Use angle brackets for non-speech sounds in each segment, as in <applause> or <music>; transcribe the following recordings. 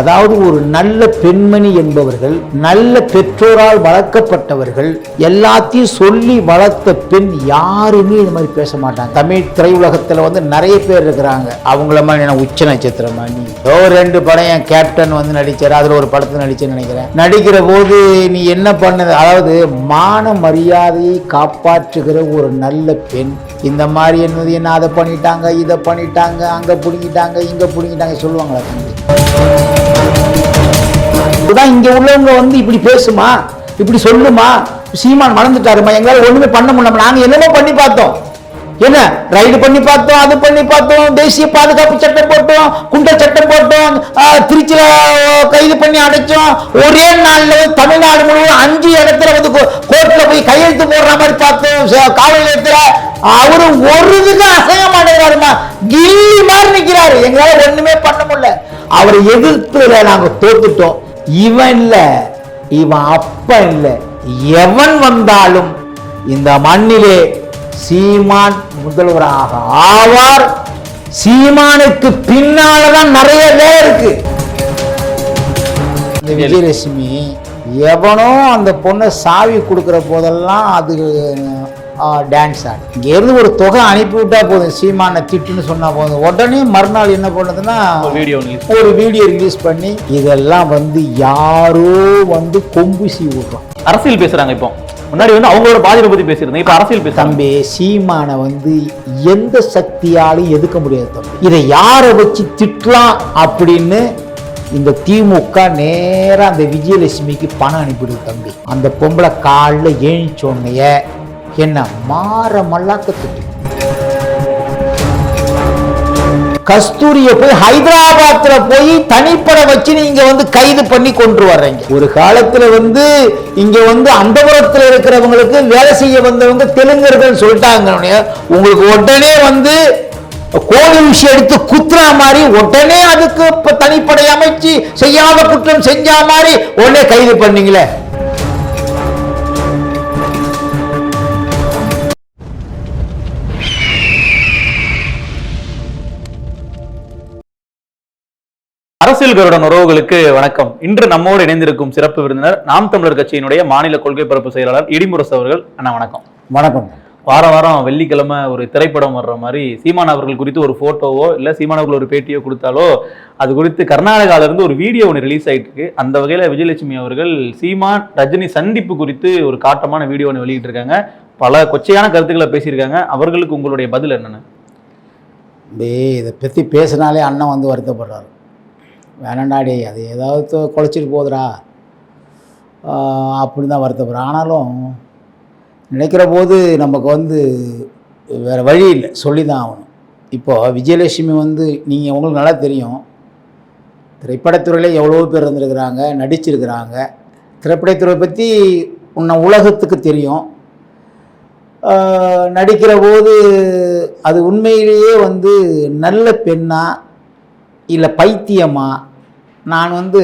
அதாவது ஒரு நல்ல பெண்மணி என்பவர்கள் நல்ல பெற்றோரால் வளர்க்கப்பட்டவர்கள் எல்லாத்தையும் சொல்லி வளர்த்த பெண் யாருமே இது மாதிரி பேச மாட்டாங்க. தமிழ் திரையுலகத்தில் வந்து நிறைய பேர் இருக்கிறாங்க. அவங்கள மாதிரி என்ன உச்ச நட்சத்திரமா நீ ஏதோ ரெண்டு படம் என் கேப்டன் வந்து நடிச்சார் அதில் ஒரு படத்தில் நடிச்சேன்னு நினைக்கிறேன். நடிக்கிற போது நீ என்ன பண்ணது? அதாவது மான மரியாதையை காப்பாற்றுகிற ஒரு நல்ல பெண். இந்த மாதிரி என்னது? என்ன அதை பண்ணிட்டாங்க இதை பண்ணிட்டாங்க அங்கே பிடிங்கிட்டாங்க இங்கே பிடிங்கிட்டாங்க சொல்லுவாங்களா தம்பி? இதுதான் இங்கே உள்ளவங்க வந்து இப்படி பேசுமா? இப்படி சொல்லுமா? சீமான் மறந்துட்டாருமா? எங்களால் ஒன்றுமே பண்ண முடியல. நாங்கள் என்னமோ பண்ணி பார்த்தோம். என்ன? ரைடு பண்ணி பார்த்தோம் அது பண்ணி பார்த்தோம் தேசிய பாதுகாப்பு சட்டம் போட்டோம் குண்டர் சட்டம் போட்டோம் திருச்சியில் கைது பண்ணி அடைச்சோம். ஒரே நாளில் தமிழ்நாடு முழுவதும் அஞ்சு இடத்துல வந்து கோர்ட்டில் போய் கையெழுத்து போடுற மாதிரி பார்த்தோம். காவல் நிலையத்தில் அவரு ஒரு இதுக்கு அசைய மாட்டேங்கிறாருமா? கில்லி மாதிரி நிற்கிறாரு எங்களால் ஒன்றுமே பண்ண முடியல. அவரை எதிர்த்துல நாங்கள் தோத்துட்டோம். இவன் இல்லை இவன் அப்ப இல்லை எவன் வந்தாலும் இந்த மண்ணிலே சீமான் முதல்வராக ஆவார். சீமானுக்கு பின்னாலதான் நிறைய பேர் இருக்கு. இந்த விஜயலட்சுமி எவனோ அந்த பொண்ணை சாவி கொடுக்குற போதெல்லாம் அது டான்ஸ் ஆடு. இங்கேருந்து ஒரு தொகை அனுப்பி விட்டா போதும் சீமானை திட்டுன்னு சொன்னா போதும். உடனே மறுநாள் என்ன பண்ணுதுன்னா ஒரு வீடியோ ஒரு வீடியோ ரிலீஸ் பண்ணி இதெல்லாம் வந்து யாரோ வந்து கொம்பு சீ விடுறோம் அரசியல் பேசுறாங்க இப்போ. முன்னாடி வந்து அவங்களோட பாதிப்பை பத்தி பேசியிருந்தேன் இப்போ அரசியல் பேசுறாங்க. தம்பி சீமானை வந்து எந்த சக்தியாலும் எதுக்க முடியாது தம்பி. இதை யாரை வச்சு திட்டலாம் அப்படின்னு இந்த திமுக நேரா அந்த விஜயலட்சுமிக்கு பணம் அனுப்பிடுது தம்பி. அந்த பொம்பளை காலில் ஏழிச்சோன்னைய என்ன மாற மல்லாக்க திட்டு. கஸ்தூரிய போய் ஹைதராபாத்ல போய் தனிப்பட வச்சு நீங்க வந்து கைது பண்ணி கொண்டு வர்றீங்க. ஒரு காலத்துல வந்து இங்க வந்து அந்தபுரத்துல இருக்கிறவங்களுக்கு வேலை செய்ய வந்தவங்க தெலுங்கர்கள் சொல்லிட்டாங்க உங்களுக்கு உடனே வந்து கோழி விஷயம் எடுத்து குத்துற மாதிரி உடனே அதுக்கு தனிப்படை அமைச்சு செய்யாத குற்றம் செஞ்சா மாதிரி உடனே கைது பண்ணீங்களே. அரசியல் கருடன் உறவுகளுக்கு வணக்கம். இன்று நம்மோடு இணைந்திருக்கும் சிறப்பு விருந்தினர் நாம் தமிழர் கட்சியினுடைய மாநில கொள்கை பரப்பு செயலாளர் இடிமுரசு அவர்கள். அண்ணா வணக்கம். வணக்கம். வார வாரம் வெள்ளிக்கிழமை ஒரு திரைப்படம் வர்ற மாதிரி சீமான் அவர்கள் குறித்து ஒரு போட்டோவோ இல்ல சீமான் அவர்கள் ஒரு பேட்டியோ கொடுத்தாலோ அது குறித்து கர்நாடகால இருந்து ஒரு வீடியோ ஒன்று ரிலீஸ் ஆயிட்டு இருக்கு அந்த வகையில விஜயலட்சுமி அவர்கள் சீமான் ரஜினி சந்திப்பு குறித்து ஒரு காட்டமான வீடியோ ஒன்று வெளியிட்டு இருக்காங்க பல கொச்சையான கருத்துக்களை பேசியிருக்காங்க. அவர்களுக்கு உங்களுடைய பதில் என்னன்னு? இதை பற்றி பேசினாலே அண்ணன் வந்து வருத்தப்படுறாரு. வேணாண்டாடி டேய் அது ஏதாவது குலைச்சிட்டு போகுதுடா. அப்படின்னு தான் வருத்தப்படுறேன். ஆனாலும் நினைக்கிற போது நமக்கு வந்து வேறு வழி இல்லை. சொல்லி தான் ஆகணும். இப்போது விஜயலட்சுமி வந்து நீங்கள் உங்களுக்கு நல்லா தெரியும். திரைப்படத்துறையில் எவ்வளோ பேர் இருந்திருக்கிறாங்க நடிச்சிருக்கிறாங்க. திரைப்படத்துறை பற்றி உன்னை உலகத்துக்கு தெரியும். நடிக்கிற போது அது உண்மையிலேயே வந்து நல்ல பெண்ணா இல்லை பைத்தியமாக நான் வந்து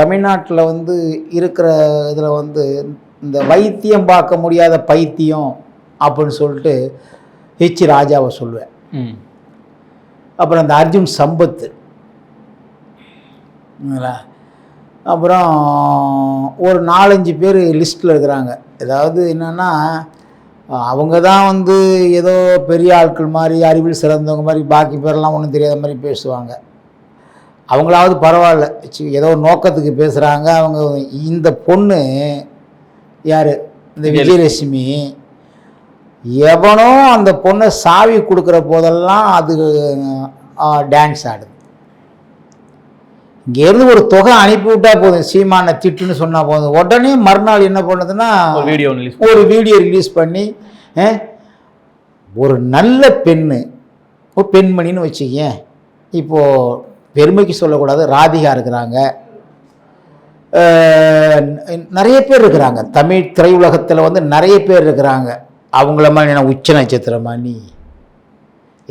தமிழ்நாட்டில் வந்து இருக்கிற இதில் வந்து இந்த வைத்தியம் பார்க்க முடியாத பைத்தியம் அப்படின்னு சொல்லிட்டு ஹெச் ராஜாவை சொல்லுவேன். அப்புறம் அந்த அர்ஜுன் சம்பத்து? அப்புறம் ஒரு நாலஞ்சு பேர் லிஸ்ட்டில் இருக்கிறாங்க. ஏதாவது என்னென்னா அவங்க தான் வந்து ஏதோ பெரிய ஆட்கள் மாதிரி அறிவில் சிறந்தவங்க மாதிரி பாக்கி பேரெல்லாம் ஒன்றும் தெரியாத மாதிரி பேசுவாங்க. அவங்களாவது பரவாயில்ல. ஏதோ நோக்கத்துக்கு பேசுகிறாங்க அவங்க இந்த பொண்ணு யார்? இந்த விஜயலட்சுமி. எவனோ அந்த பொண்ணை சாவி கொடுக்குற போதெல்லாம் அது டான்ஸ் ஆடுது. இங்கேருந்து ஒரு தொகை அனுப்பி விட்டா போதும். சீமானை திட்டுன்னு சொன்னா போதும். உடனே மறுநாள் என்ன பண்ணுதுன்னா வீடியோ ஒரு வீடியோ ரிலீஸ் பண்ணி ஒரு நல்ல பெண்ணு. ஒரு பெண்மணின்னு வச்சுக்கேன் இப்போது பெருமைக்கு சொல்லக்கூடாது ராதிகா இருக்கிறாங்க. நிறைய பேர் இருக்கிறாங்க. தமிழ் திரையுலகத்தில் வந்து நிறைய பேர் இருக்கிறாங்க. அவங்கள மாதிரி என்ன உச்ச நட்சத்திரமா நீ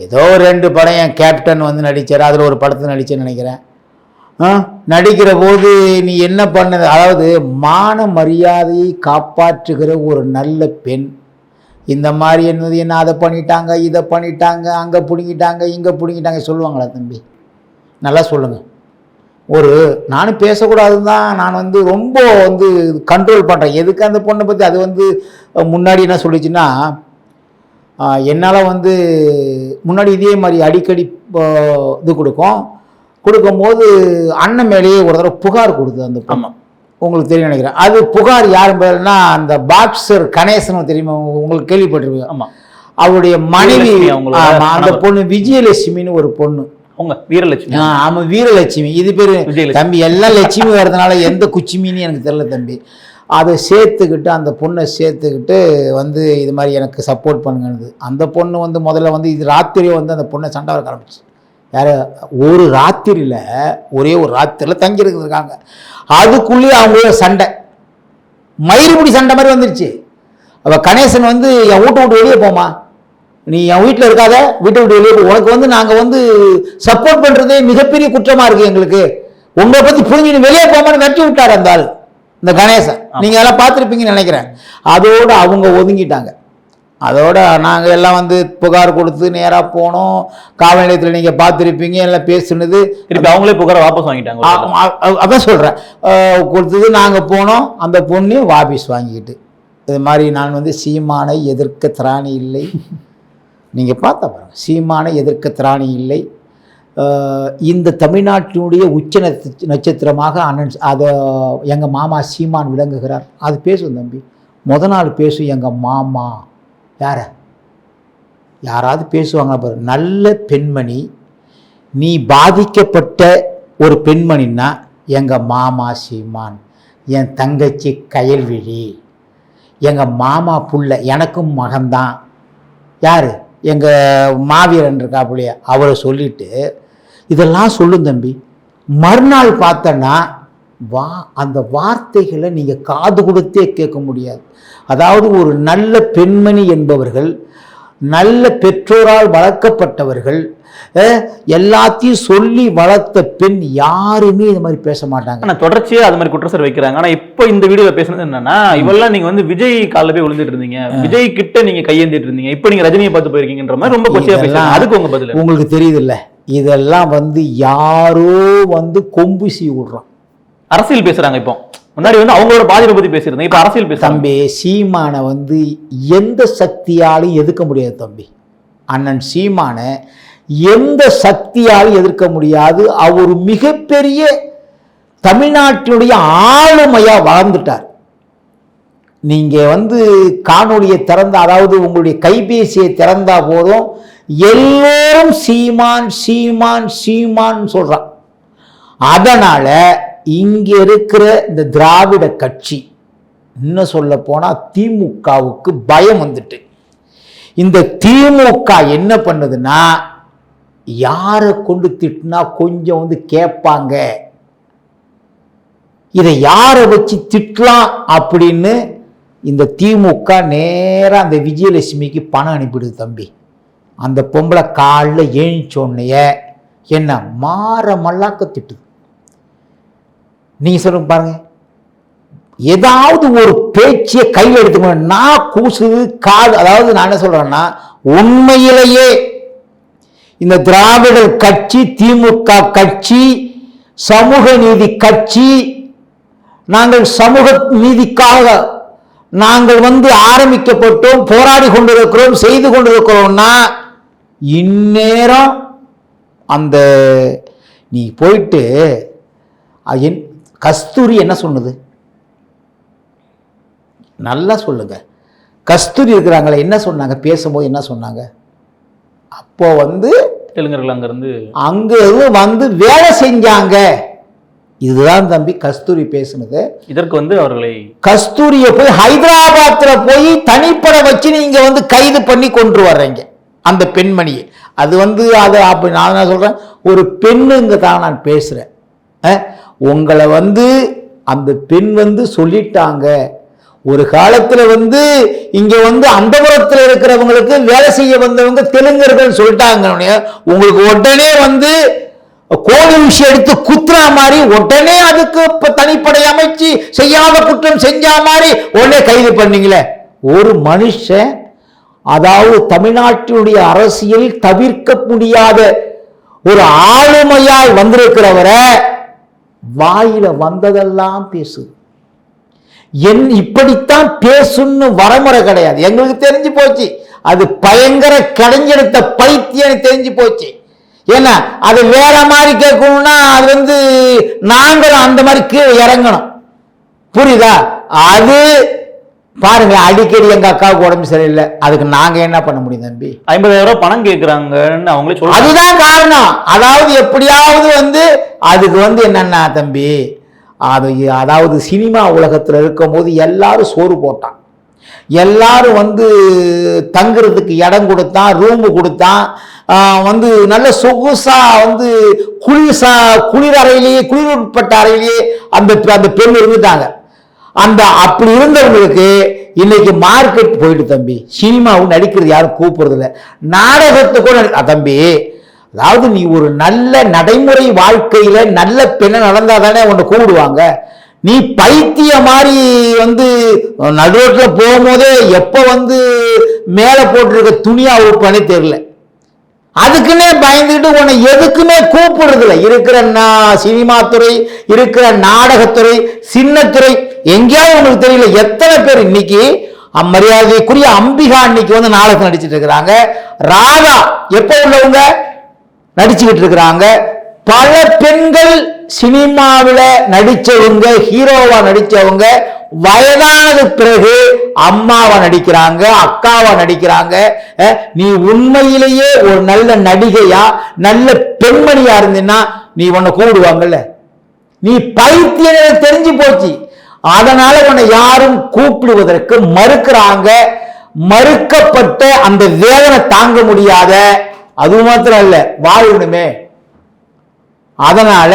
ஏதோ ரெண்டு படம் என் கேப்டன் வந்து நடித்தார் அதில் ஒரு படத்தில் நடித்தேன்னு நினைக்கிறேன். நடிக்கிற போது நீ என்ன பண்ணது? அதாவது மான மரியாதையை காப்பாற்றுகிற ஒரு நல்ல பெண். இந்த மாதிரி என்னது? என்ன அதை பண்ணிட்டாங்க இதை பண்ணிட்டாங்க அங்கே பிடுங்கிட்டாங்க இங்கே பிடுங்கிட்டாங்க சொல்லுவாங்களா தம்பி? நல்லா சொல்லுங்கள் ஒரு நானும் பேசக்கூடாதுன்னு தான் நான் வந்து ரொம்ப வந்து கண்ட்ரோல் பண்ணுறேன் எதுக்கு அந்த பொண்ணை பற்றி அது வந்து முன்னாடி என்ன சொல்லிச்சுன்னா என்னால் வந்து முன்னாடி இதே மாதிரி அடிக்கடி இது கொடுக்கும். கொடுக்கும்போது அண்ணன் மேலேயே ஒரு தடவை புகார் கொடுத்தது அந்த பொண்ணு. உங்களுக்கு தெரியும் நினைக்கிறேன். அது புகார் யார் பேருன்னா அந்த பாக்ஸர் கணேசன் தெரியுமா? உங்களுக்கு கேள்விப்பட்டிருப்பீங்க. ஆமா. அவருடைய மனைவி அந்த. பொண்ணு விஜயலட்சுமின்னு ஒரு பொண்ணு. அவங்க வீரலட்சுமி. ஆ, ஆமா வீரலட்சுமி. இது பேரு. தம்பி எல்லாம் லட்சுமி வர்றதுனால எந்த குச்சிமின்னு எனக்கு தெரியல தம்பி. அதை சேர்த்துக்கிட்டு அந்த பொண்ணை சேர்த்துக்கிட்டு வந்து இது மாதிரி எனக்கு சப்போர்ட் பண்ணுங்கன்னு அந்த பொண்ணு வந்து முதல்ல வந்து இது ராத்திரியே வந்து அந்த பொண்ணை சண்டை வர ஆரம்பிச்சு. யார்? ஒரு ராத்திரியில் ஒரே ஒரு ராத்திரியில் தங்கி இருக்காங்க. அதுக்குள்ளேயே அவங்க சண்டை. மயிறுபடி சண்டை மாதிரி வந்துருச்சு. அவ கணேசன் வந்து என் வீட்டை விட்டு வெளியே போமா நீ என் வீட்டில் இருக்காத வீட்டை விட்டு வெளியே உனக்கு வந்து நாங்கள் வந்து சப்போர்ட் பண்ணுறதே மிகப்பெரிய குற்றமாக இருக்குது எங்களுக்கு. உங்களை பற்றி புரிஞ்சு நீ வெளியே போமான்னு வெட்டி விட்டார் அந்த ஆள் இந்த கணேசன். நீங்கள் எல்லாம் பார்த்துருப்பீங்கன்னு நினைக்கிறேன். அதோடு அவங்க ஒதுங்கிட்டாங்க. அதோட நாங்கள் எல்லாம் வந்து புகார் கொடுத்து நேராக போனோம். காவல் நிலையத்தில் நீங்கள் பார்த்துருப்பீங்க எல்லாம் பேசுனது. திருப்பி அவங்களே புகார வாபஸ் வாங்கிட்டாங்க அதான் சொல்கிறேன் கொடுத்தது நாங்கள் போனோம். அந்த பொண்ணு வாபீஸ் வாங்கிக்கிட்டு இது மாதிரி நான் வந்து சீமானை எதிர்க்க திராணி இல்லை. <laughs> நீங்கள் பார்த்தா பாருங்கள் சீமானை எதிர்க்க திராணி இல்லை? இந்த தமிழ்நாட்டினுடைய உச்ச நட்ச- நட்சத்திரமாக அண்ணன் அதை எங்கள் மாமா சீமான் விளங்குகிறார். அது பேசும் தம்பி. முத நாள் பேசும் எங்கள் மாமா. யார? யாராவது பேசுவாங்க பாரு. நல்ல பெண்மணி நீ பாதிக்கப்பட்ட ஒரு பெண்மணின்னா எங்கள் மாமா சீமான் என் தங்கச்சி கயல்விழி எங்கள் மாமா புள்ள எனக்கும் மகன்தான். யார்? எங்கள் மாவீரன் இருக்காப்புலையே அவரை சொல்லிட்டு இதெல்லாம் சொல்லும் தம்பி. மறுநாள் பார்த்தன்னா வா அந்த வார்த்தைகளை நீங்கள் காது கொடுத்தே கேட்க முடியாது. அதாவது ஒரு நல்ல பெண்மணி என்பவர்கள் நல்ல பெற்றோரால் வளர்க்கப்பட்டவர்கள் எல்லாத்தையும் சொல்லி வளர்த்த பெண் யாருமே இது மாதிரி பேச மாட்டாங்க. ஆனா தொடர்ச்சியா அது மாதிரி குற்றச்சாட்டு வைக்கிறாங்க. ஆனா இப்போ இந்த வீடியோல பேசுனது என்னன்னா இவெல்லாம் நீங்க வந்து விஜய் கால்ல போய் விழுந்துட்டு இருந்தீங்க. விஜய் கிட்ட நீங்க கையேந்திட்டு இருந்தீங்க. இப்போ நீங்க ரஜினியை பார்த்து போயிருக்கீங்கன்ற மாதிரி ரொம்ப கொச்சையா இதெல்லாம் பேசுறாங்க. அதுக்கு உங்க பதில்? உங்களுக்கு தெரியுதுல்ல இதெல்லாம் வந்து யாரோ வந்து கொம்பு சீ விடுறான். அரசியல் பேசுறாங்க இப்போ. முன்னாடி வந்து அவங்களோட பாதிப்பை பத்தி பேசியிருந்தேன். இப்போ அரசியல் தம்பி சீமானை வந்து எந்த சக்தியாலும் எதிர்க்க முடியாது தம்பி. அண்ணன் சீமானை எந்த சக்தியாலும் எதிர்க்க முடியாது. அவர் மிகப்பெரிய தமிழ்நாட்டினுடைய ஆளுமையா வளர்ந்துட்டார். நீங்க வந்து காணொலியை திறந்த அதாவது உங்களுடைய கைபேசியை திறந்தா போதும். எல்லோரும் சீமான் சீமான் சீமான் சொல்றான். அதனால இங்க இருக்கிற இந்த திராவிட கட்சி இன்னும் சொல்ல போனா திமுகவுக்கு பயம் வந்துட்டு. இந்த திமுக என்ன பண்ணுதுன்னா யாரை கொண்டு திட்டினா கொஞ்சம் வந்து கேட்பாங்க. இதை யாரை வச்சு திட்டலாம் அப்படின்னு இந்த திமுக நேராக அந்த விஜயலட்சுமிக்கு பணம் அனுப்பிடுது தம்பி. அந்த பொம்பளை காலில் ஏழிச்சோன்னைய என்ன மாற மல்லாக்க திட்டுது. நீங்க சொல்லுங்க பாருங்க. ஏதாவது ஒரு பேச்சியை கையில் எடுத்துக்கணும் நான் கூசுது காது அதாவது நான் என்ன சொல்றேன்னா உண்மையிலேயே இந்த திராவிடர் கட்சி திமுக கட்சி சமூக நீதி கட்சி நாங்கள் சமூக நீதிக்காக நாங்கள் வந்து ஆரம்பிக்கப்பட்டோம் போராடி கொண்டிருக்கிறோம் செய்து கொண்டிருக்கிறோம்னா இந்நேரம் அந்த நீ போயிட்டு என் கஸ்தூரி என்ன சொன்னது நல்லா சொல்லுங்க. கஸ்தூரி இருக்கிறாங்களே என்ன சொன்னாங்க? பேசும்போது என்ன சொன்னாங்க? அப்போ வந்து தெலுங்கர்கள் அங்க இருந்து அங்க இருந்து வந்து வேலை செஞ்சாங்க. இதுதான் தம்பி கஸ்தூரி பேசுனது. இதற்கு வந்து அவர்களை கஸ்தூரிய போய் ஹைதராபாத்ல போய் தனிப்பட வச்சு நீங்க வந்து கைது பண்ணி கொண்டு வர்றீங்க. அந்த பெண்மணியை. அது வந்து அது அப்படி நான் என்ன சொல்றேன்? ஒரு பெண்ணுங்க தான் நான் பேசுறேன். அஹ், உங்களை வந்து அந்த பெண் வந்து சொல்லிட்டாங்க. ஒரு காலத்தில் வந்து இங்கே வந்து அந்தபுரத்துல இருக்கிறவங்களுக்கு வேலை செய்ய வந்தவங்க தெலுங்கர்கள் சொல்லிட்டாங்க. உங்களுக்கு உடனே வந்து கோழி விஷயம் எடுத்து குத்துறா மாதிரி உடனே அதுக்கு இப்போ தனிப்படை அமைச்சு செய்யாத குற்றம் செஞ்சா மாதிரி உடனே கைது பண்ணீங்களே. ஒரு மனுஷன் அதாவது தமிழ்நாட்டினுடைய அரசியல் தவிர்க்க முடியாத ஒரு ஆளுமையாய் வந்திருக்கிறவரை வாயில வந்ததெல்லாம் பேசு. என் இப்படித்தான் பேசுன்னு வரமுறை கிடையாது. எங்களுக்கு தெரிஞ்சு போச்சு. அது பயங்கர கடைஞ்செடுத்த பைத்தியம் தெரிஞ்சு போச்சு. ஏன்னா அது வேற மாதிரி கேட்கணும்னா அது வந்து நாங்களும் அந்த மாதிரி கீழே இறங்கணும். புரியுதா? அது பாருங்க அடிக்கடி எங்க அக்காவுக்கு உடம்பு சரியில்லை. அதுக்கு நாங்க என்ன பண்ண முடியும் தம்பி? ஐம்பதாயிரம் ரூபாய் பணம் கேட்கறாங்கன்னு அவங்களே சொல்றாங்க. அதுதான் காரணம். அதாவது எப்படியாவது வந்து அதுக்கு வந்து என்னன்னா தம்பி அது அதாவது சினிமா உலகத்தில் இருக்கும்போது எல்லாரும் சோறு போட்டான். எல்லாரும் வந்து தங்குறதுக்கு இடம் கொடுத்தான் ரூமு கொடுத்தான். வந்து நல்ல சொகுசா வந்து குளிர்சா குளிர் அறையிலேயே குளிர் உட்பட்ட அறையிலேயே அந்த அந்த பெண் இருந்துட்டாங்க. அந்த அப்படி இருந்தவங்களுக்கு இன்னைக்கு மார்க்கெட் போயிட்டு தம்பி. சினிமாவும் நடிக்கிறது யாரும் கூப்பிடுறது இல்லை நாடகத்துக்கும் தம்பி அதாவது நீ ஒரு நல்ல நடைமுறை வாழ்க்கையில நல்ல பெண்ணை நடந்தா தானே உன்னை கூப்பிடுவாங்க. நீ பைத்திய மாதிரி வந்து நடுரோட்டில் போகும்போதே எப்போ வந்து மேலே போட்டிருக்க துணியா உடுப்பானே தெரியல. அதுக்குன்னே பயந்துக்கிட்டு உன்னை எதுக்குமே கூப்பிடுறதில்ல. இருக்கிற நான் சினிமா துறை இருக்கிற நாடகத்துறை சின்னத்துறை எங்கேயாவது உங்களுக்கு தெரியல எத்தனை பேர் இன்னைக்கு அம் மரியாதைக்குரிய அம்பிகா இன்னைக்கு வந்து நாடகம் நடிச்சிட்டு இருக்கிறாங்க. ராதா எப்போ உள்ளவங்க? நடிச்சுக்கிட்டு இருக்கிறாங்க. பல பெண்கள் சினிமாவில் நடித்தவங்க ஹீரோவா நடித்தவங்க வயதானது பிறகு அம்மாவா நடிக்கிறாங்க அக்காவா நடிக்கிறாங்க. நீ உண்மையிலேயே ஒரு நல்ல நடிகையா நல்ல பெண்மணியா இருந்தீன்னா நீ உன்னை கூப்பிடுவாங்கல்ல. நீ பைத்தியம் தெரிஞ்சு போச்சு. அதனால உன்னை யாரும் கூப்பிடுவதற்கு மறுக்கிறாங்க. மறுக்கப்பட்ட அந்த வேதனை தாங்க முடியாத அது மாத்திரம் இல்ல வாழணுமே அதனால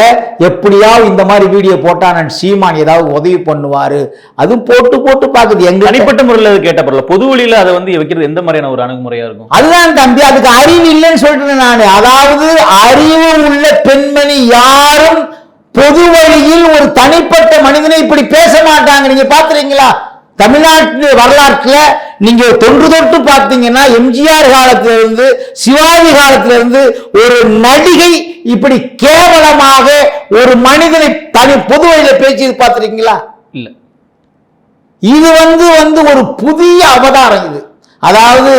எப்படியாவது இந்த மாதிரி வீடியோ போட்டா நான் சீமான் ஏதாவது உதவி பண்ணுவாரு? அது போட்டு போட்டு பாக்குது எங்க தனிப்பட்ட முறையில் அது கேட்ட பரவாயில்ல பொது வழியில அதை வந்து வைக்கிறது எந்த மாதிரியான ஒரு அணுகுமுறையா இருக்கும்? அதுதான் தம்பி அதுக்கு அறிவு இல்லைன்னு சொல்லிட்டு நான். அதாவது அறிவு உள்ள பெண்மணி யாரும் பொது வழியில் ஒரு தனிப்பட்ட மனிதனை இப்படி பேச மாட்டாங்க. நீங்க பாத்துறீங்களா தமிழ்நாட்டு வரலாற்றுல நீங்க தொன்று தொட்டு பார்த்தீங்கன்னா எம்ஜிஆர் காலத்துல இருந்து சிவாஜி காலத்துல இருந்து ஒரு நடிகை இப்படி கேவலமாக ஒரு மனிதனை தனி பொது வழியில பேசி பார்த்திருக்கீங்களா? இல்ல. இது வந்து வந்து ஒரு புதிய அவதாரம் இது. அதாவது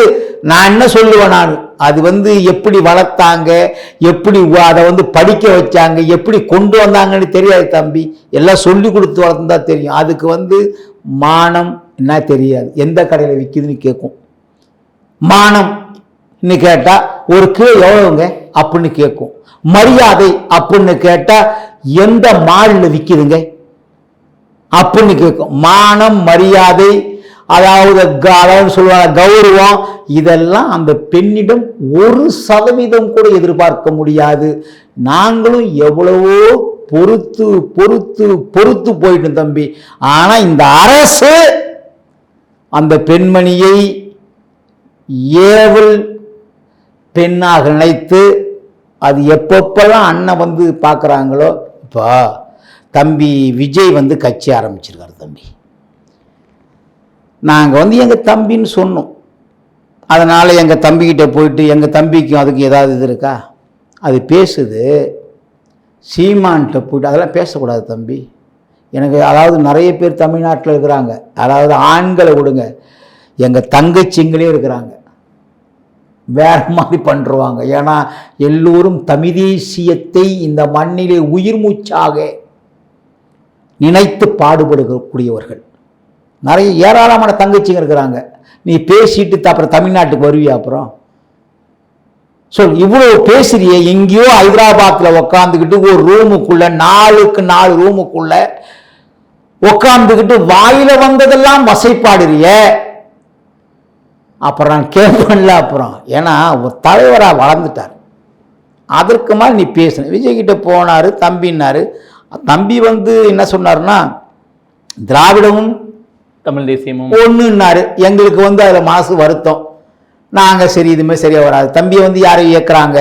நான் என்ன சொல்லுவேன் நான்? அது வந்து எப்படி வளர்த்தாங்க எப்படி உ- அதை வந்து படிக்க வச்சாங்க எப்படி கொண்டு வந்தாங்கன்னு தெரியாது தம்பி. எல்லாம் சொல்லி கொடுத்து வளர்த்துந்தா தெரியும். அதுக்கு வந்து மானம் என்ன தெரியாது. எந்த கடையில் விற்கிதுன்னு கேட்கும். மானம் கேட்டால் ஒரு கிலோ எவ்வளோங்க அப்படின்னு கேட்கும். மரியாதை அப்படின்னு கேட்டால் எந்த மாலில் விற்கிதுங்க அப்படின்னு கேட்கும். மானம் மரியாதை அதாவது க- அதாவது சொல்லுவாங்க கௌரவம். இதெல்லாம் அந்த பெண்ணிடம் ஒரு சதவீதம் கூட எதிர்பார்க்க முடியாது. நாங்களும் எவ்வளவோ பொறுத்து பொறுத்து பொறுத்து போயிட்டோம் தம்பி. ஆனால் இந்த அரசு அந்த பெண்மணியை ஏவல் பெண்ணாக நினைத்து அது எப்பப்பெல்லாம் அண்ணன் வந்து பார்க்குறாங்களோ இப்போ தம்பி விஜய் வந்து கட்சி ஆரம்பிச்சிருக்காரு தம்பி. நாங்கள் வந்து எங்கள் தம்பின்னு சொன்னோம். அதனால் எங்கள் தம்பிக்கிட்ட போயிட்டு எங்கள் தம்பிக்கும் அதுக்கு ஏதாவது இது இருக்கா? அது பேசுது. சீமான்கிட்ட போயிட்டு அதெல்லாம் பேசக்கூடாது தம்பி. எனக்கு அதாவது நிறைய பேர் தமிழ்நாட்டில் இருக்கிறாங்க. அதாவது ஆண்களை விடுங்க. எங்கள் தங்கச்சிங்களே இருக்கிறாங்க. வேற மாதிரி பண்ணுருவாங்க ஏன்னா எல்லோரும் தமிதேசியத்தை இந்த மண்ணிலே உயிர் மூச்சாக நினைத்து பாடுபடுகக்கூடியவர்கள் நிறைய ஏராளமான தங்கச்சிங்க இருக்கிறாங்க. நீ பேசிட்டு அப்புறம் தமிழ்நாட்டுக்கு வருவியா அப்புறம்? சொல் இவ்வளோ பேசுறியே எங்கேயோ ஹைதராபாத்தில் உக்காந்துக்கிட்டு ஒரு ரூமுக்குள்ள நாலுக்கு நாலு ரூமுக்குள்ள உக்காந்துக்கிட்டு வாயில வந்ததெல்லாம் வசைப்பாடுறிய. அப்புறம் நான் கேட்பேன்ல அப்புறம் ஏன்னா ஒரு தலைவராக வளர்ந்துட்டார். அதற்கு மாதிரி நீ பேசுன. விஜய் போனார் தம்பின்னாரு. தம்பி வந்து என்ன சொன்னார்னா திராவிடமும் தமிழ் தேசியமும். ஒன்றுன்னாரு எங்களுக்கு வந்து அதில் மனசு வருத்தம். நாங்கள் சரி இதுமே சரியாக வராது. தம்பியை வந்து யாரும் இயக்குறாங்க?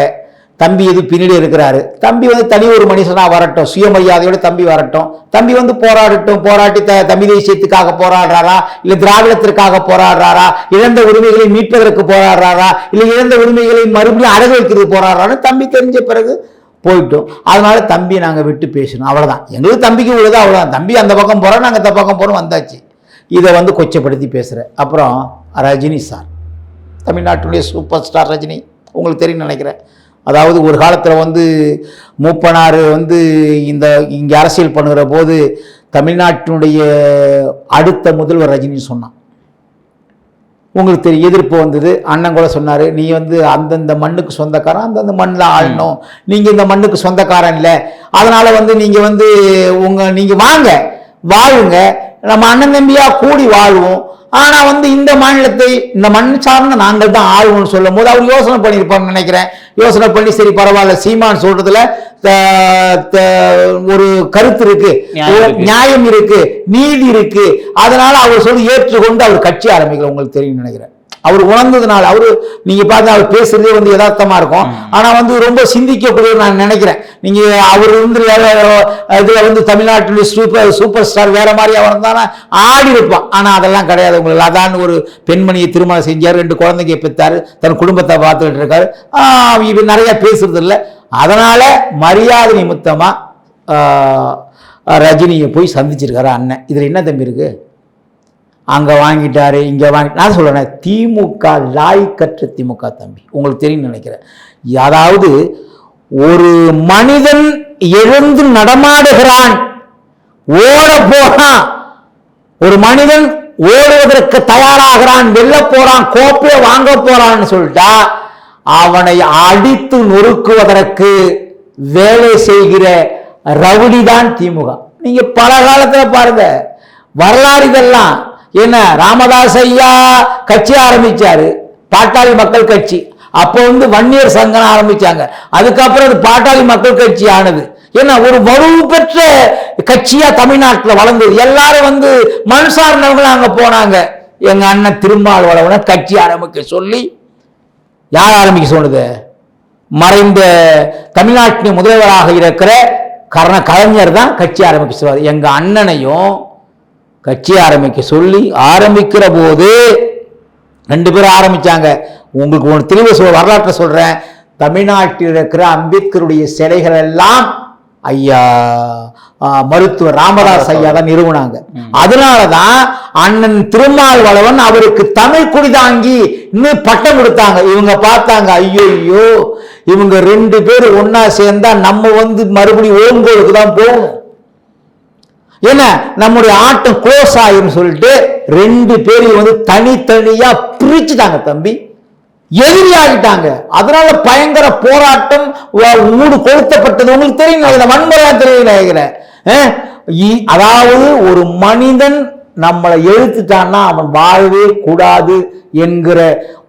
தம்பி இது பின்னாடி இருக்கிறாரு. தம்பி வந்து தனி ஒரு மனுஷனாக வரட்டும். சுயமரியாதையோட தம்பி வரட்டும். தம்பி வந்து போராடட்டும். போராட்டி த தமிழ் தேசியத்துக்காக போராடுறாரா? இல்லை திராவிடத்திற்காக போராடுறாரா? இழந்த உரிமைகளை மீட்பதற்கு போராடுறாரா? இல்லை இழந்த உரிமைகளை மறுபடியும் அடகு வைக்கிறது போராடுறான்னு தம்பி தெரிஞ்ச பிறகு போயிட்டோம். அதனால தம்பி நாங்கள் விட்டு பேசணும் அவ்வளோதான் எங்களுக்கு தம்பிக்கு உள்ளது அவ்வளோதான் தம்பி அந்த பக்கம் போகிறோம் நாங்கள் இந்த பக்கம் போகிறோம் வந்தாச்சு. இதை வந்து கொச்சப்படுத்தி பேசுகிறேன் அப்புறம் ரஜினி சார் தமிழ்நாட்டுடைய சூப்பர் ஸ்டார் ரஜினி. உங்களுக்கு தெரியும் நினைக்கிறேன். அதாவது ஒரு காலத்தில் வந்து மூப்பனார் வந்து இந்த இங்கே அரசியல் பண்ணுகிற போது தமிழ்நாட்டினுடைய அடுத்த முதல்வர் ரஜினி சொன்னான். உங்களுக்கு தெரியும் எதிர்ப்பு வந்தது. அண்ணன் கூட சொன்னார் நீ வந்து அந்தந்த மண்ணுக்கு சொந்தக்காரன் அந்தந்த மண்ணில் ஆளணும். நீங்கள் இந்த மண்ணுக்கு சொந்தக்காரன் இல்லை. அதனால் வந்து நீங்கள் வந்து உங்கள் நீங்கள் வாங்க வாழுங்க. நம்ம அண்ணன் தம்பியா கூடி வாழ்வோம். ஆனால் வந்து இந்த மாநிலத்தை இந்த மண் சார்ந்த நாங்கள் தான் ஆளுவோம்னு சொல்லும் போது அவர் யோசனை பண்ணியிருப்பான்னு நினைக்கிறேன். யோசனை பண்ணி சரி பரவாயில்ல சீமான் சொல்றதுல ஒரு கருத்து இருக்கு. நியாயம் இருக்கு. நியாயம் இருக்கு. நீதி இருக்கு. அதனால அவர் சொல்லி ஏற்றுக்கொண்டு அவர் கட்சி ஆரம்பிக்கல உங்களுக்கு தெரியும் நினைக்கிறேன். அவர் உணர்ந்ததுனால அவரு நீங்க பார்த்து அவர் பேசுறதே வந்து யதார்த்தமா இருக்கும். ஆனா வந்து ரொம்ப சிந்திக்கக்கூடிய நான் நினைக்கிறேன். நீங்க அவர் வந்து இதுல வந்து தமிழ்நாட்டில் சூப்பர் சூப்பர் ஸ்டார் வேற மாதிரி அவர் இருந்தானா ஆடி இருப்பான். ஆனா அதெல்லாம் கிடையாது. உங்களுக்கு அதான் ஒரு பெண்மணியை திருமணம் செஞ்சார் ரெண்டு குழந்தைங்க பெற்றாரு தன் குடும்பத்தை பார்த்துக்கிட்டு இருக்காரு. இவர் நிறைய பேசுறது இல்லை. அதனால மரியாதை நிமித்தமா ரஜினியை போய் சந்திச்சிருக்காரு அண்ணன். இதுல என்ன தம்பி இருக்கு? அங்கே வாங்கிட்டாரு இங்கே வாங்கி நான் சொல்கிறேன் திமுக லாய்க்கற்ற திமுக தம்பி. உங்களுக்கு தெரியும் நினைக்கிறேன். அதாவது ஒரு மனிதன் எழுந்து நடமாடுகிறான் ஓட போறான் ஒரு மனிதன் ஓடுவதற்கு தயாராகிறான் வெல்ல போறான் கோப்பையை வாங்க போறான்னு சொல்லிட்டா அவனை அடித்து நொறுக்குவதற்கு வேலை செய்கிற ரவுடி தான் திமுக. நீங்க பல காலத்துல பாருங்க வரலாறு இதெல்லாம். என்ன? ராமதாஸ் ஐயா கட்சி ஆரம்பிச்சாரு. பாட்டாளி மக்கள் கட்சி. அப்போ வந்து வன்னியர் சங்கம் ஆரம்பிச்சாங்க. அதுக்கப்புறம் அது பாட்டாளி மக்கள் கட்சி ஆனது. என்ன? ஒரு வலுவு பெற்ற கட்சியா தமிழ்நாட்டில் வளர்ந்தது. எல்லாரும் வந்து மண் சார்ந்தவங்களும் அங்க போனாங்க. எங்க அண்ணன் திருமாவளவனை கட்சி ஆரம்பிக்க சொல்லி யார் ஆரம்பிக்க சொன்னது? மறைந்த தமிழ்நாட்டின் முதல்வராக இருக்கிற கரண கலைஞர் தான் கட்சி ஆரம்பிக்க சொல்வார். எங்க அண்ணனையும் கட்சி ஆரம்பிக்க சொல்லி ஆரம்பிக்கிற போது ரெண்டு பேரும் ஆரம்பிச்சாங்க. உங்களுக்கு ஒன்று தெளிவு சொல் வரலாற்றை சொல்றேன். தமிழ்நாட்டில் இருக்கிற அம்பேத்கருடைய சிலைகள் எல்லாம் ஐயா மருத்துவர் ராமதாஸ் ஐயா தான் நிறுவனாங்க. அதனாலதான் அண்ணன் திருமாவளவன் அவருக்கு தமிழ் குடிதாங்கி இன்னும் பட்டம் கொடுத்தாங்க இவங்க பார்த்தாங்க ஐயோ ஐயோ இவங்க ரெண்டு பேரும் ஒண்ணா சேர்ந்தா நம்ம வந்து மறுபடியும் ஓங்கோலுக்கு தான் போகணும். என்ன? நம்முடைய ஆட்டம் க்ளோஸ் ஆயிரும் சொல்லிட்டு ரெண்டு பேரையும் வந்து தனித்தனியா பிரிச்சுட்டாங்க தம்பி. எதிரியாகிட்டாங்க அதனால பயங்கர போராட்டம் ஊடு கொளுத்தப்பட்டது. உங்களுக்கு தெரியும் அதுல வன்முறையா தெரியல அதாவது ஒரு மனிதன் நம்மளை எழுத்துட்டான்னா அவன் வாழவே கூடாது. என்கிற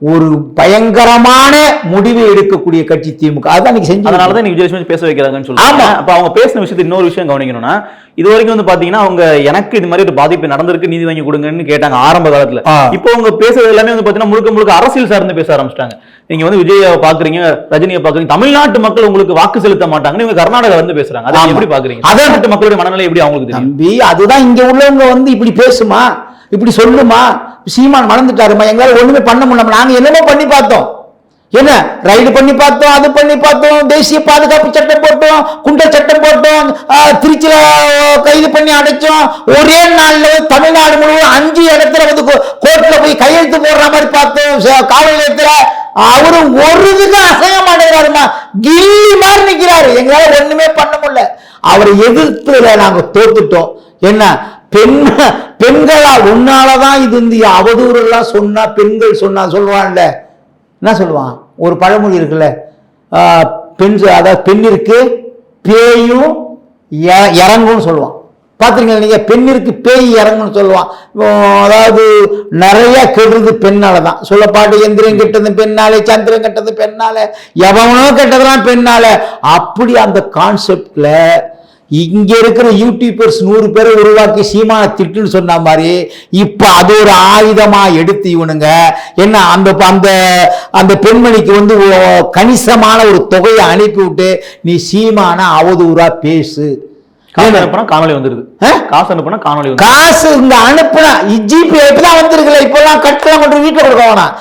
ஒரு பயங்கரமான முடிவை எடுக்கக்கூடிய கட்சி திமுக. அதான் இன்னைக்கு செஞ்சு அதனாலதான் நீங்க விஜயலட்சுமி பேச வைக்கிறாங்கன்னு ஆமா. சொல்லுவாங்க அப்ப அவங்க பேசின விஷயத்தை இன்னொரு விஷயம் கவனிக்கணும்னா இது வரைக்கும் வந்து பாத்தீங்கன்னா அவங்க எனக்கு இது மாதிரி ஒரு பாதிப்பு நடந்திருக்கு நீதி வாங்கி கொடுங்கன்னு கேட்டாங்க ஆரம்ப காலத்துல. இப்போ அவங்க பேசுறது எல்லாமே வந்து பாத்தீங்கன்னா முழுக்க முழுக்க அரசியல் சார்ந்து பேச ஆரம்பிச்சிட்டாங்க. நீங்க வந்து விஜயை பாக்குறீங்க ரஜினியை பாக்குறீங்க தமிழ்நாட்டு மக்கள் உங்களுக்கு வாக்கு செலுத்த மாட்டாங்கன்னு இவங்க கர்நாடகா வந்து பேசுறாங்க. அதை. எப்படி பாக்குறீங்க? அதான் மக்களுடைய மனநிலை எப்படி அவங்களுக்கு தம்பி அதுதான் இங்க உள்ளவங்க வந்து இப்படி பேசுமா? இப்படி சொல்லுமா? சீமான் மறந்துட்டாருமா? எங்களால் ஒண்ணுமே பண்ண முடியல நாங்க என்னமோ பண்ணி பார்த்தோம். என்ன? ரைடு பண்ணி பார்த்தோம் அது பண்ணி பார்த்தோம் தேசிய பாதுகாப்பு சட்டம் போட்டோம் குண்டல் சட்டம் போட்டோம் திருச்சியில் திருச்சியில கைது பண்ணி அடைச்சோம். ஒரே நாள்ல தமிழ்நாடு முழுவதும் அஞ்சு இடத்துல வந்து கோ- கோர்ட்ல போய் கையெழுத்து போடுற மாதிரி பார்த்தோம். ச- காவல் நிலையத்துல அவரு ஒரு இதுக்கு அசைய மாட்டேங்கிறாருமா. கில்லி மாதிரி நிக்கிறாரு. எங்களால ஒண்ணுமே பண்ண முடியல. அவரை எதிர்த்துல நாங்க தோத்துட்டோம். என்ன? பெண் பெண்களா உன்னாலதான் இது இந்த அவதூறுலாம் சொன்னா பெண்கள் சொன்னா சொல்லுவான்ல. என்ன சொல்லுவான்? ஒரு பழமொழி இருக்குல்ல. பெண் அதாவது பெண்ணிற்கு பேயும் இறங்கும்னு சொல்லுவான். பார்த்துருக்கீங்க நீங்க? பெண்ணிற்கு பேய் இறங்கும்னு சொல்லுவான். அதாவது நிறைய கெடுறது பெண்ணால தான் சொல்லப்பாட்டு எந்திரம் கெட்டது பெண்ணாலே சந்திரன் கெட்டது பெண்ணால எவனோ கெட்டதெல்லாம் பெண்ணால. அப்படி அந்த கான்செப்ட்ல இங்க இருக்கிற யூடியூபர்ஸ் நூறு பேரை உருவாக்கி சீமான திட்டுன்னு சொன்ன மாதிரி இப்ப அது ஒரு ஆயுதமா எடுத்து இவனுங்க என்ன அந்த அந்த அந்த பெண்மணிக்கு வந்து கணிசமான ஒரு தொகையை அனுப்பி விட்டு நீ சீமான அவதூறா பேசு. காசு அனுப்புனா காணொலி வந்துருது? காசு அனுப்புனா காணொலி காசு இங்க அனுப்புனா ஜிபே இப்பதான் வந்திருக்குல்ல இப்பெல்லாம் கட்டலாம் கொண்டு வீட்டுல கொடுக்க வேணாம்.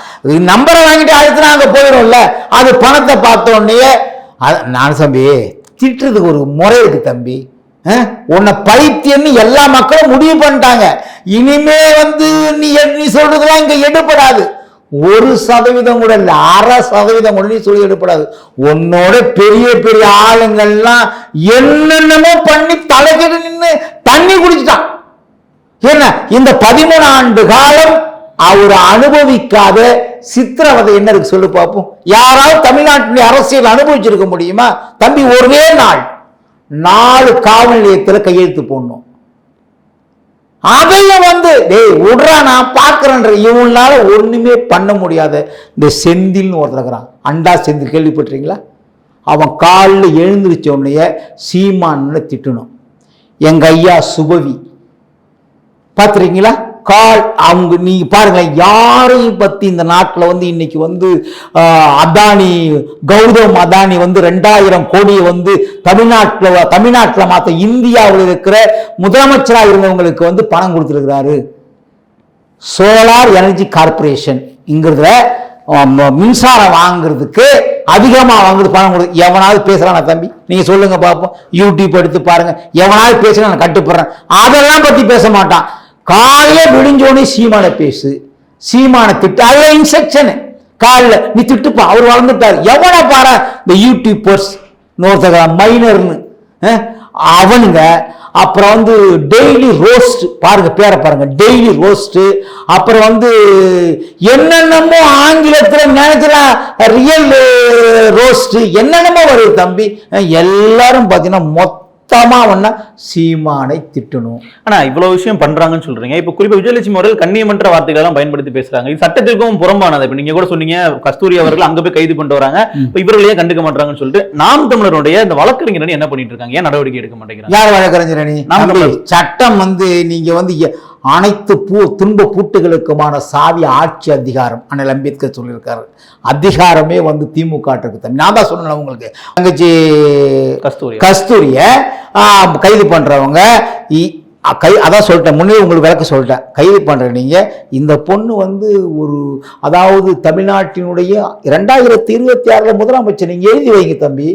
நம்பரை வாங்கிட்டு அழுத்தினா அங்க போயிடும்ல. அது பணத்தை பார்த்த உடனே அது- நான் தம்பி திட்டுறதுக்கு ஒரு முறை இருக்கு தம்பி. உன்னை பைத்தியம்னு எல்லா மக்களும் முடிவு பண்ணிட்டாங்க. இனிமே வந்து நீ நீ சொல்றதுலாம் இங்க எடுபடாது. ஒரு சதவீதம் கூட இல்லை அரை சதவீதம் கூட நீ சொல்லி எடுப்படாது உன்னோட பெரிய பெரிய ஆளுங்கள்லாம் என்னென்னமோ பண்ணி தலைக்கிட்டு நின்று தண்ணி குடிச்சிட்டான். என்ன? இந்த பதிமூணு ஆண்டு காலம் அவர் அனுபவிக்காத சித்திரவதை என்ன இருக்கு சொல்லு பார்ப்போம். யாராவது தமிழ்நாட்டினுடைய அரசியல் அனுபவிச்சிருக்க முடியுமா? தம்பி ஒரே நாள் நாலு காவல் நிலையத்தில் கையெழுத்து போடணும். அதையும் வந்து டேய் விடுறா நான் பார்க்குறேன்ற இவனால ஒன்றுமே பண்ண முடியாத இந்த செந்தில்னு ஒருத்தர் இருக்கிறான். அண்டா செந்தில் கேள்விப்பட்டிருக்கீங்களா? அவன் காலில் எழுந்திருச்ச உடனே சீமான்னு திட்டணும். எங்கள் ஐயா சுபவி. பார்த்துருக்கீங்களா? கால் அவங்க நீ பாருங்களேன் யாரையும் பத்தி இந்த நாட்டில் வந்து இன்னைக்கு வந்து அதானி கௌதம் அதானி வந்து ரெண்டாயிரம் கோடியை வந்து தமிழ்நாட்டில் தமிழ்நாட்டில் மாத்த இந்தியாவில் இருக்கிற முதலமைச்சராக இருந்தவங்களுக்கு வந்து பணம் கொடுத்துருக்கிறாரு. சோலார் எனர்ஜி கார்பரேஷன் இங்கிறத மின்சாரம் வாங்குறதுக்கு அதிகமாக வாங்குறது பணம் கொடு எவனாவது பேசுகிறான் தம்பி? நீங்கள் சொல்லுங்கள் பார்ப்போம் யூடியூப் எடுத்து பாருங்கள் எவனாவது பேசுனா நான் கட்டுப்படுறேன். அதெல்லாம் பற்றி பேச மாட்டான். காலையில விடிஞ்சோடனே சீமான பேசு. சீமான திட்டு. அதுல இன்செக்ஷனு காலில் நீ திட்டுப்பா அவர் வளர்ந்துட்டார். எவனை பாரு இந்த யூடியூபர்ஸ் இன்னொருத்தக மைனர்னு அவனுங்க அப்புறம் வந்து டெய்லி ரோஸ்ட் பாருங்க பேரை பாருங்க. டெய்லி ரோஸ்ட் அப்புறம் வந்து என்னென்னமோ ஆங்கிலத்தில் நினைச்சலாம் ரியல் ரோஸ்ட் என்னென்னமோ வருது தம்பி. எல்லாரும் பார்த்தீங்கன்னா மொத்த ஒன்னா சீமானை திட்டணும். ஆனா இவ்வளவு விஷயம் பண்றாங்கன்னு சொல்றீங்க. இப்ப குறிப்பா விஜயலட்சுமி அவர்கள் கண்ணியமற்ற வார்த்தைகளை எல்லாம் பயன்படுத்தி பேசுறாங்க. இது சட்டத்திற்கும் புறம்பானது. இப்ப நீங்க கூட சொன்னீங்க கஸ்தூரி அவர்கள் அங்க போய் கைது பண்ணிட்டு வராங்க. இப்ப இவர்களையே கண்டுக்க மாட்டாங்கன்னு சொல்லிட்டு நாம் தமிழருடைய இந்த வழக்கறிஞர் அணி என்ன பண்ணிட்டு இருக்காங்க? ஏன் நடவடிக்கை எடுக்க மாட்டேங்கிறாங்க? யார் வழக்கறிஞர் அணி? நாம் தம்பி, தமிழர். சட்டம் வந்து நீங்க வந்து அனைத்து பூ துன்ப பூட்டுகளுக்குமான சாவி ஆட்சி அதிகாரம். அண்ணல் அம்பேத்கர் சொல்லியிருக்காரு. அதிகாரமே வந்து திமுக இருக்கு நான் தான் சொன்னேன் உங்களுக்கு. தங்கச்சி கஸ்தூரி கஸ்தூரிய கைது அ, கை அதான் சொல்லிட்டேன். முன்னே உங்களுக்கு விளக்க சொல்லிட்டேன். கைது பண்ற நீங்க இந்த பொண்ணு வந்து ஒரு அதாவது தமிழ்நாட்டினுடைய ரெண்டாயிரத்தி இருபத்தி ஆறுல முதலமைச்சர் நீங்க எழுதி வைங்க தம்பி.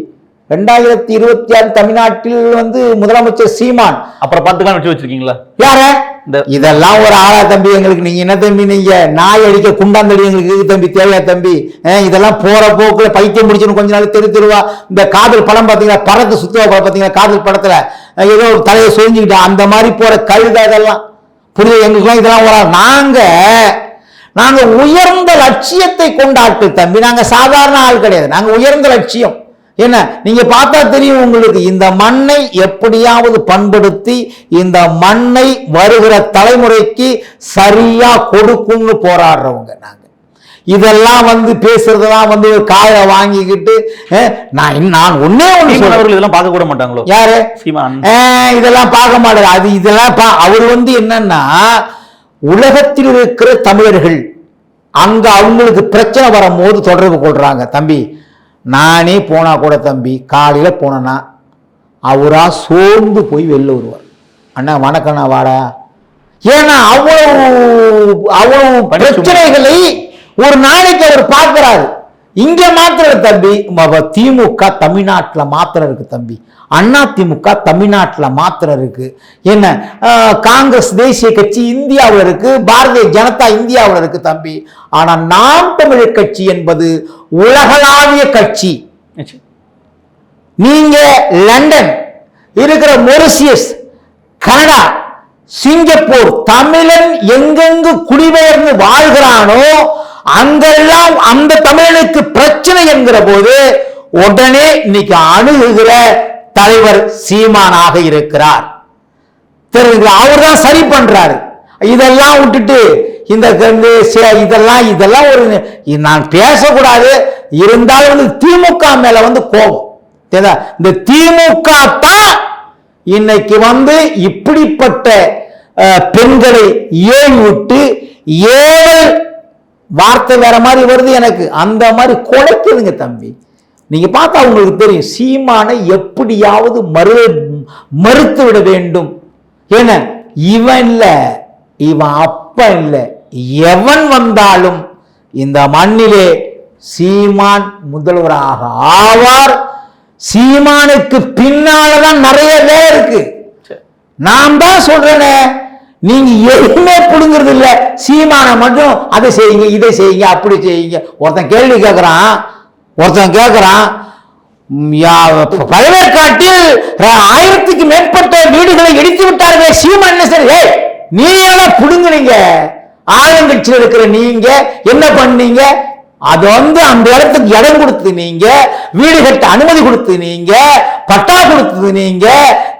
ரெண்டாயிரத்தி இருபத்தி ஆறு தமிழ்நாட்டில் வந்து முதலமைச்சர் சீமான். அப்புறம் பார்த்துக்கலாம் வச்சு வச்சிருக்கீங்களா? யார? இதெல்லாம் ஒரு ஆளா தம்பி எங்களுக்கு நீங்க என்ன தம்பி நீங்க? நாய் அடிக்க குண்டாந்தடி எங்களுக்கு தம்பி? தேவையா தம்பி? இதெல்லாம் போற போக்குல பைத்தியம் முடிச்சுன்னு கொஞ்ச நாள் தெரு தெருவா. இந்த காதல் படம் பாத்தீங்கன்னா படத்து சுத்துவா படம் பாத்தீங்கன்னா காதல் படத்துல. ஏதோ ஒரு தலையை சொரிஞ்சுக்கிட்டா அந்த மாதிரி போற கழுத இதெல்லாம் புரியுது? எங்களுக்குலாம் இதெல்லாம் ஒரு நாங்க நாங்க உயர்ந்த லட்சியத்தை கொண்டாட்டு தம்பி நாங்க சாதாரண ஆள் கிடையாது. நாங்க உயர்ந்த லட்சியம். என்ன? நீங்க பார்த்தா தெரியும் உங்களுக்கு இந்த மண்ணை எப்படியாவது பண்படுத்தி இந்த மண்ணை வருகிற தலைமுறைக்கு சரியா கொடுக்கும்னு போராடுறவங்க நாங்க. இதெல்லாம் வந்து பேசுறதெல்லாம் வந்து காய வாங்கிக்கிட்டு நான் நான் ஒன்னே சொல்றேன். அவர்கள் இதெல்லாம் பார்க்க கூட மாட்டாங்களோ? யாரு? இதெல்லாம் பார்க்க மாட்டாரு. அது இதெல்லாம் அவர் வந்து என்னன்னா உலகத்தில் இருக்கிற தமிழர்கள் அங்க அவங்களுக்கு பிரச்சனை வரும்போது தொடர்பு கொள்றாங்க தம்பி. நானே போனா கூட தம்பி காலையில போனேன்னா அவரா சோர்ந்து போய் வெளில வருவார். அண்ணா வணக்கண்ணா வாடா. ஏன்னா அவ்வளவு அவ்வளவு பிரச்சனைகளை ஒரு நாளைக்கு அவர் பார்க்கிறாரு. இங்க மாத்திர தம்பி திமுக தமிழ்நாட்டுல மாத்திரம் இருக்கு தம்பி. அண்ணா திமுக தமிழ்நாட்டுல மாத்திரம் இருக்கு. என்ன? காங்கிரஸ் தேசிய கட்சி இந்தியாவுல இருக்கு. பாரதிய ஜனதா இந்தியாவுல இருக்கு தம்பி. ஆனா நாம் தமிழர் கட்சி என்பது உலகளாவிய கட்சி. நீங்க லண்டன் இருக்கிற மொரிசியஸ் கனடா சிங்கப்பூர் தமிழன் எங்கெங்கு குடிபெயர்ந்து வாழ்கிறானோ அங்கெல்லாம் அந்த தமிழனுக்கு பிரச்சனை என்கிற போது உடனே இன்னைக்கு அணுகுகிற தலைவர் சீமானாக இருக்கிறார். தெரியுங்களா அவர் தான் சரி பண்றாரு. இதெல்லாம் விட்டுட்டு இந்த இதெல்லாம் இதெல்லாம் ஒரு நான் பேசக்கூடாது. இருந்தாலும் வந்து திமுக மேல வந்து கோபம். தெரியுதா? இந்த திமுக தான் இன்னைக்கு வந்து இப்படிப்பட்ட பெண்களை ஏன் விட்டு ஏழு வார்த்தை வேற மாதிரி வருது எனக்கு. அந்த மாதிரி குலைக்குதுங்க தம்பி. நீங்கள் பார்த்தா உங்களுக்கு தெரியும் சீமானை எப்படியாவது மறு மறுத்து விட வேண்டும். என இவன் இல்லை. இவன் அப்பன் இல்லை. எவன் வந்தாலும் இந்த மண்ணிலே சீமான் முதல்வராக ஆவார். சீமானுக்கு பின்னாலதான் நிறைய பேர் இருக்கு. நான் தான் சொல்றேனே. நீங்க எதுவுமே புடுங்கிறது இல்லை சீமானை மட்டும் அதை செய்யுங்க இதை செய்யுங்க அப்படி செய்யுங்க. ஒருத்தன் கேள்வி கேட்குறான் ஒருத்தன் கேட்குறான் ம், பழவேற்காட்டில் ஆயிரத்துக்கு மேற்பட்ட வீடுகளை இடித்து விட்டார்களே சீமான் என்ன சரி ஏய், நீ எல்லாம் புடுங்குனீங்க. ஆளுங்கட்சியில் இருக்கிற நீங்க என்ன பண்ணீங்க? அது வந்து அந்த இடத்துக்கு இடம் கொடுத்து நீங்க வீடு கட்ட அனுமதி கொடுத்து நீங்க பட்டா கொடுத்து நீங்க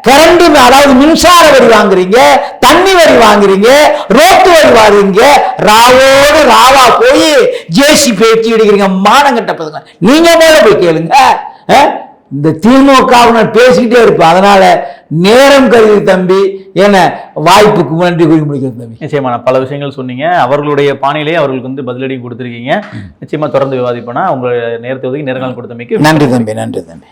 கரண்ட் அதாவது மின்சார வரி வாங்குறீங்க தண்ணி வரி வாங்குறீங்க ரோட்டு வரி வாங்குறீங்க ராவோடு ராவா போய் ஜேசி பேச்சு எடுக்கிறீங்க மானங்கட்ட பசங்க. நீங்க மேல போய் கேளுங்க? இந்த திமுகவினர் பேசிக்கிட்டே இருப்பேன் அதனால நேரம் கருதி தம்பி என்ன வாய்ப்புக்கு நன்றி கூறி முடிக்கிறது தம்பி. நிச்சயமா பல விஷயங்கள் சொன்னீங்க. அவர்களுடைய பாணியிலேயே அவர்களுக்கு வந்து பதிலடி கொடுத்துருக்கீங்க. நிச்சயமா தொடர்ந்து விவாதிப்போனா உங்களுடைய நேரத்தை ஒதுக்கி நேரங்கள் கொடுத்தமைக்கு நன்றி தம்பி நன்றி தம்பி.